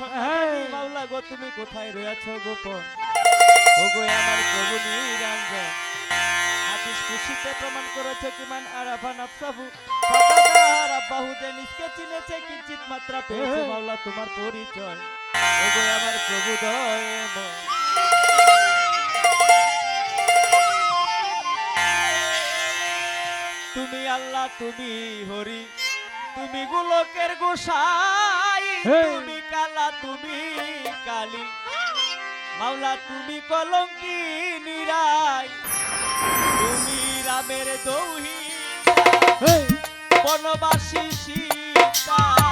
মাওলা গো তুমি কোথায় রয়েছো গোপন? ও গো আমার প্রভু নিরঞ্জন। হাদিস খুশিতে প্রমাণ করেছে কিমান আরাফা নাফসাহু ফাকাদার আব্বাহু যে নিজকে চিনেছে কিঞ্চিত মাত্রা পেয়েছে হ্যাঁ। মাওলা তোমার পরিচয়। ও গো আমার প্রভু দয়াময়। তুমি আল্লাহ তুমি হরি। তুমি গোলকের গোসাই। Hey! তুমি কালা তুমি কালি। মাওলা তুমি কলঙ্কি নিরাই। তুমি রামের দৌহি! বনবাসী সীতা।